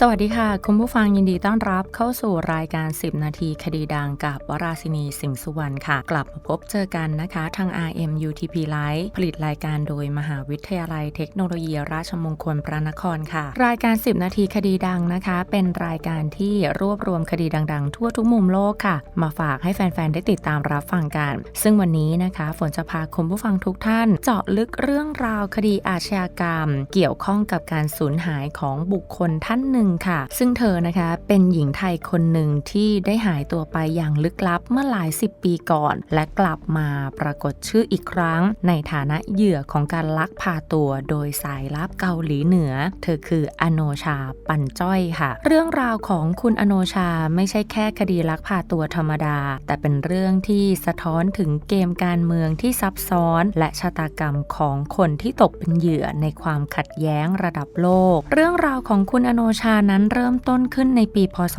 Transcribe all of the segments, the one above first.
สวัสดีค่ะ คุณผู้ฟังยินดีต้อนรับเข้าสู่รายการ 10 นาทีคดีดังกับวราศินีสิงห์สุวรรณค่ะ กลับมาพบเจอกันนะคะ ทาง RM UTP Live ผลิตรายการโดยมหาวิทยาลัยเทคโนโลยีราชมงคลพระนครค่ะ รายการ 10 นาทีคดีดังนะคะ เป็นรายการที่รวบรวมคดีดัง ๆ ทั่วทุกมุมโลกค่ะ มาฝากให้แฟน ๆ ได้ติดตามรับฟังกัน ซึ่งวันนี้นะคะฝนจะพาคุณผู้ฟังทุกท่าน เจาะลึกเรื่องราวคดีอาชญากรรม เกี่ยวข้องกับการสูญหายของบุคคลท่านหนึ่งค่ะ ซึ่งเธอนะคะเป็นหญิงไทยคนหนึ่งที่ได้หายตัวไปอย่างลึกลับเมื่อหลายสิบปีก่อน และกลับมาปรากฏชื่ออีกครั้ง ในฐานะเหยื่อของการลักพาตัวโดยสายลับเกาหลีเหนือ เธอคืออโนชาปันจ้อยค่ะ เรื่องราวของคุณอโนชาไม่ใช่แค่คดีลักพาตัวธรรมดา แต่เป็นเรื่องที่สะท้อนถึงเกมการเมืองที่ซับซ้อน และชะตากรรมของคนที่ตกเป็นเหยื่อในความขัดแย้งระดับโลก เรื่องราวของคุณอโนชานั้นเริ่มต้นขึ้นในปีพศ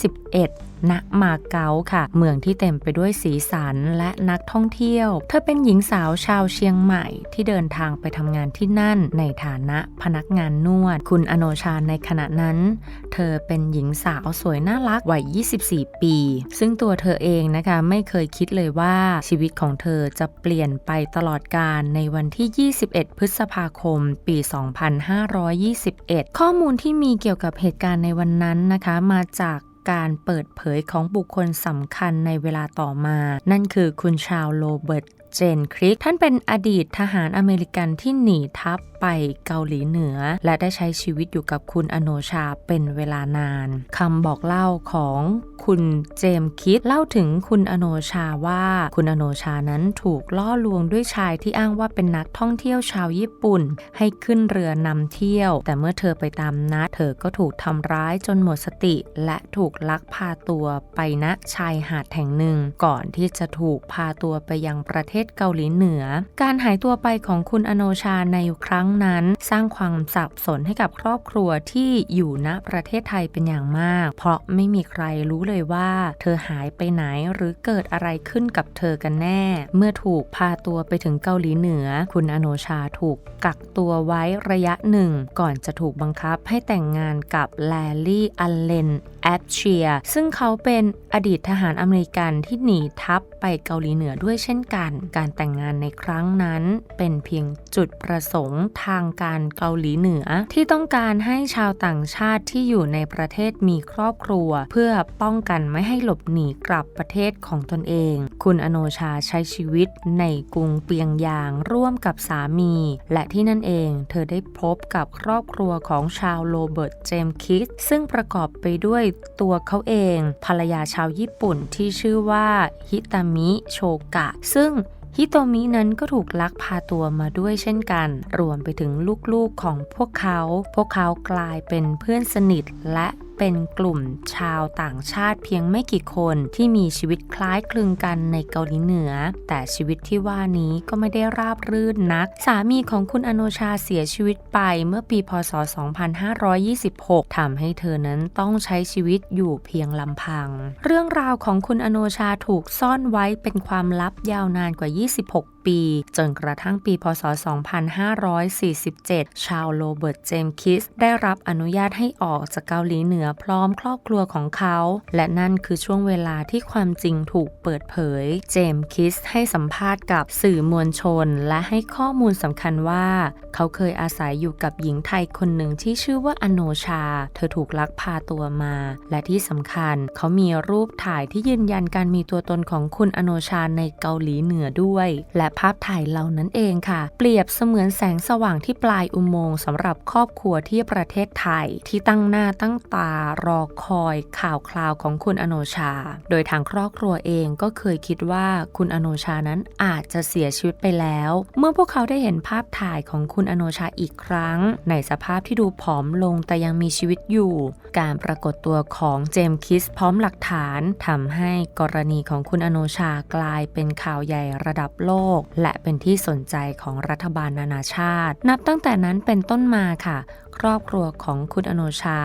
2521ณมาเก๊าค่ะ เมืองที่เต็มไปด้วยสีสันและนักท่องเที่ยว เธอเป็นหญิงสาวชาวเชียงใหม่ ที่เดินทางไปทำงานที่นั่น ในฐานะพนักงานนวด คุณอโนชาในขณะนั้น เธอเป็นหญิงสาวสวยน่ารักวัย 24 ปี ซึ่งตัวเธอเองนะคะไม่เคยคิดเลยว่าชีวิตของเธอจะเปลี่ยนไปตลอดกาลในวันที่ 21 พฤษภาคม ปี 2521 ข้อมูลที่มีเกี่ยวกับเหตุการณ์ในวันนั้นนะคะ มาจาก การเปิดเผยของบุคคลสำคัญในเวลาต่อมา นั่นคือคุณชาวโรเบิร์ต เจนคริก ท่านเป็นอดีตทหารอเมริกันที่หนีทัพไปเกาหลีเหนือ และได้ใช้ชีวิตอยู่กับคุณอโนชาเป็นเวลานานคำบอกเล่าของคุณเจมคิดเล่าถึงคุณอโนชาว่าคุณอโนชานั้นถูกล่อลวงด้วยชายที่อ้างว่าเป็นนักท่องเที่ยวชาวญี่ปุ่น ให้ขึ้นเรือนำเที่ยว แต่เมื่อเธอไปตามนัดเธอก็ถูกทำร้ายจนหมดสติ และถูกลักพาตัวไปณชายหาดแห่งหนึ่ง ก่อนที่จะถูกพาตัวไปยังประเทศเกาหลีเหนือ การหายตัวไปของคุณอโนชาในครั้งนั้น สร้างความสับสนให้กับครอบครัวที่อยู่ณประเทศไทยเป็นอย่างมาก เพราะไม่มีใครรู้เลยว่า เธอหายไปไหนหรือเกิดอะไรขึ้นกับเธอกันแน่ เมื่อถูกพาตัวไปถึงเกาหลีเหนือ คุณอโนชาถูกกักตัวไว้ระยะหนึ่ง ก่อนจะถูกบังคับให้แต่งงานกับแลลี่ อัลเลนแอดเชีย ซึ่งเขาเป็นอดีตทหารอเมริกันที่หนีทัพไปเกาหลีเหนือด้วยเช่นกัน การแต่งงานในครั้งนั้นเป็นเพียงจุดประสงค์ทางการเกาหลีเหนือ ที่ต้องการให้ชาวต่างชาติที่อยู่ในประเทศมีครอบครัว เพื่อป้องกันไม่ให้หลบหนีกลับประเทศของตนเอง คุณอโนชาใช้ชีวิตในกรุงเปียงยางร่วมกับสามี และที่นั่นเองเธอได้พบกับครอบครัวของชาวโรเบิร์ตเจมส์คิดซึ่งประกอบไปด้วยตัวเขาเอง ภรรยาชาวญี่ปุ่นที่ชื่อว่าฮิตามิโชกะ ซึ่ง ฮิโตมินั้นก็ถูกลักพาตัวมาด้วยเช่นกัน รวมไปถึงลูกๆของพวกเขา พวกเขากลายเป็นเพื่อนสนิทและ เป็นกลุ่มชาวต่างชาติเพียงไม่กี่คนที่มีชีวิตคล้ายคลึงกันในเกาหลีเหนือ แต่ชีวิตที่ว่านี้ก็ไม่ได้ราบรื่นนัก สามีของคุณอโนชาเสียชีวิตไปเมื่อปีพศ 2526ทำให้เธอนั้นต้องใช้ชีวิตอยู่เพียงลำพัง เรื่องราวของคุณอโนชาถูกซ่อนไว้เป็นความลับยาวนานกว่า 26 ปี จนกระทั่งปี พศ 2547 ชาวโรเบิร์ต เจมส์คิส ได้รับอนุญาตให้ออกจากเกาหลีเหนือพร้อมครอบครัวของเขา และนั่นคือช่วงเวลาที่ความจริงถูกเปิดเผย เจมส์คิสให้สัมภาษณ์กับสื่อมวลชน และให้ข้อมูลสำคัญว่า เขาเคยอาศัยอยู่กับหญิงไทยคนหนึ่งที่ชื่อว่าอโนชา เธอถูกลักพาตัวมา และที่สำคัญ เขามีรูปถ่ายที่ยืนยันการมีตัวตนของคุณอโนชาในเกาหลีเหนือด้วย และภาพถ่ายเหล่านั้นเองค่ะ เปรียบเสมือนแสงสว่างที่ปลายอุโมงค์สำหรับครอบครัวที่ประเทศไทย ที่ตั้งหน้าตั้งตารอคอยข่าวคราวของคุณอโนชา โดยทางครอบครัวเองก็เคยคิดว่าคุณอโนชานั้นอาจจะเสียชีวิตไปแล้ว เมื่อพวกเขาได้เห็นภาพถ่ายของคุณอโนชาอีกครั้ง ในสภาพที่ดูผอมลงแต่ยังมีชีวิตอยู่ การปรากฏตัวของเจมส์คิสพร้อมหลักฐานทำให้กรณีของคุณอโนชากลายเป็นข่าวใหญ่ระดับโลกและเป็นที่สนใจของรัฐบาลนานาชาติ นับตั้งแต่นั้นเป็นต้นมาค่ะ ครอบครัวของคุณอโนชา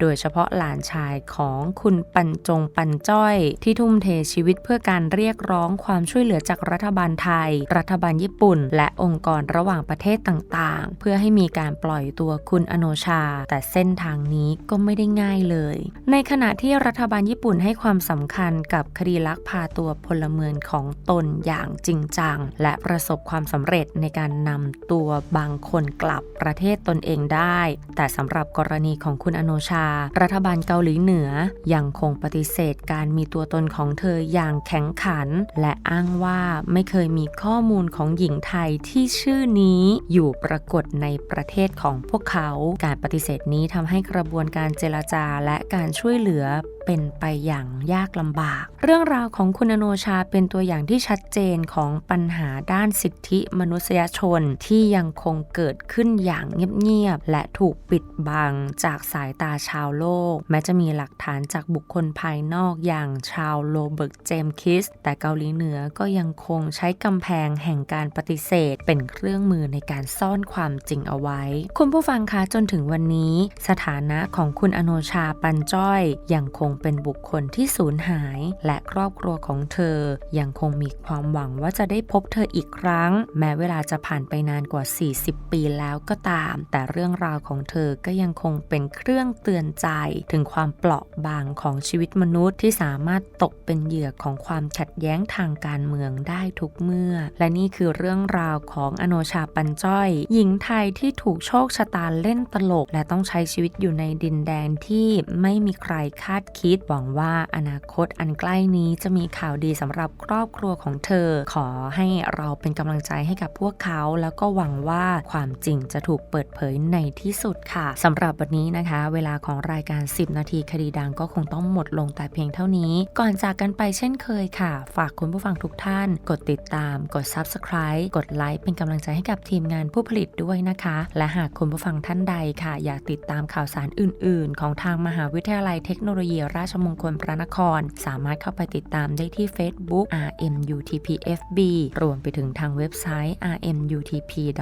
โดยเฉพาะหลานชายของคุณปันจงปันจ้อย ที่ทุ่มเทชีวิตเพื่อการเรียกร้องความช่วยเหลือจากรัฐบาลไทย รัฐบาลญี่ปุ่น และองค์กรระหว่างประเทศต่างๆ เพื่อให้มีการปล่อยตัวคุณอโนชา แต่เส้นทางนี้ก็ไม่ได้ง่ายเลย ในขณะที่รัฐบาลญี่ปุ่นให้ความสำคัญกับคดีลักพาตัวพลเมืองของตนอย่างจริงจัง และประสบความสำเร็จในการนำตัวบางคนกลับประเทศตนเองได้แต่สำหรับกรณีของคุณอโนชา รัฐบาลเกาหลีเหนือ ยังคงปฏิเสธการมีตัวตนของเธออย่างแข็งขัน และอ้างว่าไม่เคยมีข้อมูลของหญิงไทยที่ชื่อนี้อยู่ปรากฏในประเทศของพวกเขา การปฏิเสธนี้ทำให้กระบวนการเจรจาและการช่วยเหลือ เป็นไปอย่างยากลำบาก เรื่องราวของคุณอโนชาเป็นตัวอย่างที่ชัดเจนของปัญหาด้านสิทธิมนุษยชนที่ยังคงเกิดขึ้นอย่างเงียบๆและถูกปิดบังจากสายตาชาวโลก แม้จะมีหลักฐานจากบุคคลภายนอกอย่างชาวโลเบิร์กเจมคิส แต่เกาหลีเหนือก็ยังคงใช้กำแพงแห่งการปฏิเสธ เป็นเครื่องมือในการซ่อนความจริงเอาไว้ คุณผู้ฟังคะจนถึงวันนี้ สถานะของคุณอโนชาปันจ้อยยังคงเป็นบุคคลที่สูญหาย และครอบครัวของเธอ ยังคงมีความหวังว่าจะได้พบเธออีกครั้ง แม้เวลาจะผ่านไปนานกว่า 40 ปีแล้วก็ตาม แต่เรื่องราวของเธอก็ยังคงเป็นเครื่องเตือนใจ ถึงความเปราะบางของชีวิตมนุษย์ที่สามารถตกเป็นเหยื่อของความขัดแย้งทางการเมืองได้ทุกเมื่อ และนี่คือเรื่องราวของอโนชาปันจ้อย หญิงไทยที่ถูกโชคชะตาเล่นตลก และต้องใช้ชีวิตอยู่ในดินแดนที่ไม่มีใครคาดคิดคิดหวังว่าอนาคตอันใกล้นี้จะมีข่าวดีสำหรับครอบครัวของเธอ ขอให้เราเป็นกำลังใจให้กับพวกเขา แล้วก็หวังว่าความจริงจะถูกเปิดเผยในที่สุดค่ะสำหรับวันนี้นะคะ เวลาของรายการ 10 นาทีคดีดังก็คงต้องหมดลงแต่เพียงเท่านี้ ก่อนจากกันไปเช่นเคยค่ะ ฝากคุณผู้ฟังทุกท่าน กดติดตาม กด subscribe กดไลค์เป็นกำลังใจให้กับทีมงานผู้ผลิตด้วยนะคะ และหากคุณผู้ฟังท่านใดค่ะ อยากติดตามข่าวสารอื่น ๆ ของทางมหาวิทยาลัยเทคโนโลยีราชมงคลพระนคร สามารถเข้าไปติดตามได้ที่ Facebook RMUTPFB รวมไปถึงทางเว็บไซต์ rmutp.ac.th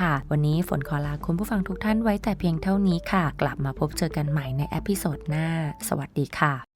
ค่ะ วันนี้ฝนขอลาคุณผู้ฟังทุกท่านไว้แต่เพียงเท่านี้ค่ะ กลับมาพบเจอกันใหม่ในเอพิโซดหน้า สวัสดีค่ะ